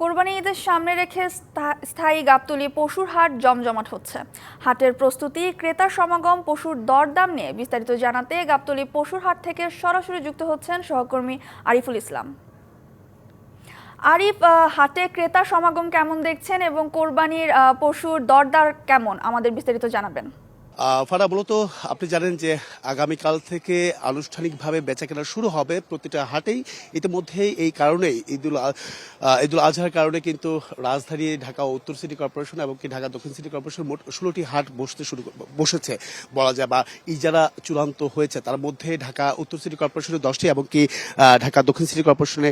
কোরবানি ঈদের সামনে রেখে স্থায়ী গাবতলী পশুর হাট জমজমাট হচ্ছে। হাটের প্রস্তুতি, ক্রেতা সমাগম, পশুর দরদাম নিয়ে বিস্তারিত জানাতে গাবতলী পশুর হাট থেকে সরাসরি যুক্ত হচ্ছেন সহকর্মী আরিফুল ইসলাম। আরিফ হাটে ক্রেতা সমাগম কেমন দেখছেন এবং কোরবানির পশুর দরদার কেমন? আমাদের বিস্তারিত জানাবেন। ফারা মূলত আপনি জানেন যে আগামীকাল থেকে আনুষ্ঠানিকভাবে বেচাকেনা শুরু হবে প্রতিটা হাটেই। ইতিমধ্যেই এই কারণেই ঈদুল ঈদুল আজহার কারণে কিন্তু রাজধানী ঢাকা উত্তর সিটি কর্পোরেশন এবং কি ঢাকা দক্ষিণ সিটি কর্পোরেশন মোট ষোলোটি হাট বসতে শুরু বসেছে, বলা যায়, বা ইজারা চূড়ান্ত হয়েছে। তার মধ্যে ঢাকা উত্তর সিটি কর্পোরেশনের দশটি এবং কি ঢাকা দক্ষিণ সিটি কর্পোরেশনে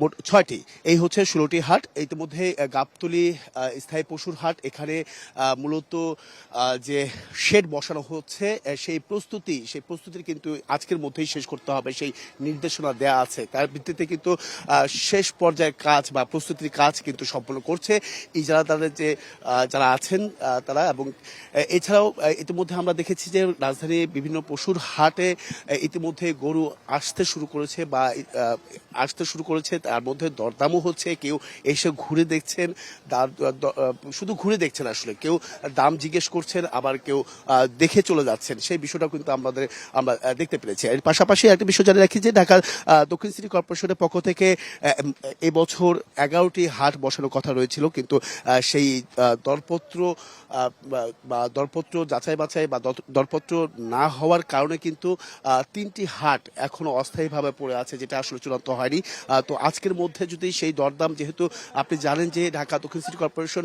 মোট ছয়টি। এই হচ্ছে ষোলোটি হাট। ইতিমধ্যে গাবতলী স্থায়ী পশুর হাট। এখানে মূলত যে শেড বসানো হচ্ছে সেই প্রস্তুতি, সেই প্রস্তুতির কিন্তু আজকের মধ্যেই শেষ করতে হবে, সেই নির্দেশনা দেয়া আছে। তার ভিত্তিতে কিন্তু শেষ পর্যায়ের কাজ বা প্রস্তুতির কাজ কিন্তু সম্পন্ন করছে। ইজারাদারের যে যারা আছেন তারা এবং এছাড়াও ইতিমধ্যে আমরা দেখেছি যে রাজধানীর বিভিন্ন পশুর হাটে ইতিমধ্যে গরু আসতে শুরু করেছে বা আসতে শুরু করেছে। তার মধ্যে দরদামও হচ্ছে, কেউ এসে ঘুরে দেখছেন শুধু ঘুরে দেখছেন আসলে, কেউ দাম জিজ্ঞেস করছেন, আবার কেউ দেখে চলে যাচ্ছেন। সেই বিষয়টা কিন্তু আমাদের, আমরা দেখতে পেরেছি। এর পাশাপাশি একটা বিষয় জানিয়ে রাখি যে ঢাকার দক্ষিণ সিটি কর্পোরেশনের পক্ষ থেকে এবছর এগারোটি হাট বসানোর কথা রয়েছিল, কিন্তু সেই দরপত্র বা- দরপত্র যাচাই বাছাই বা দর- দরপত্র না হওয়ার কারণে কিন্তু তিনটি হাট এখনও অস্থায়ীভাবে পড়ে আছে, যেটা আসলে চূড়ান্ত হয়নি। তো আজকের মধ্যে যদি সেই দরদাম, যেহেতু আপনি জানেন যে ঢাকা দক্ষিণ সিটি কর্পোরেশন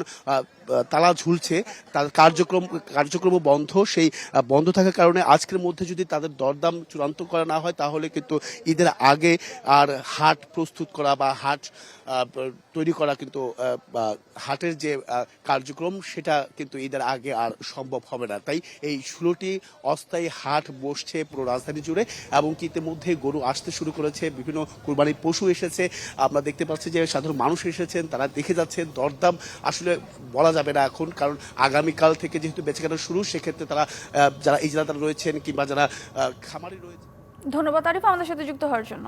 তালা ঝুলছে, তার কার্যক্রম কার্যক্রম বন্ধ, সেই বন্ধ থাকার কারণে আজকের মধ্যে যদি তাদের দরদাম চূড়ান্ত করা না হয়, তাহলে কিন্তু ঈদের আগে আর হাট প্রস্তুত করা বা হাট তৈরি করা কিন্তু হাটের যে কার্যক্রম, সেটা কিন্তু ঈদের আগে আর সম্ভব হবে না। তাই এই ষোলোটি অস্থায়ী হাট বসছে পুরো রাজধানী জুড়ে এবং ইতিমধ্যে গরু আসতে শুরু করেছে, বিভিন্ন কুরবানির পশু এসেছে। আমরা দেখতে পাচ্ছি যে সাধারণ মানুষ এসেছেন, তারা দেখে যাচ্ছেন, দরদাম আসলে বলা যাবে না এখন, কারণ আগামীকাল থেকে যেহেতু বেচাকেনা শুরু, সেক্ষেত্রে তারা যারা ইজরাদার রয়েছেন কিংবা যারা খামারি রয়েছে ধন্যবাদ আরিফ আমাদের সাথে যুক্ত হওয়ার জন্য।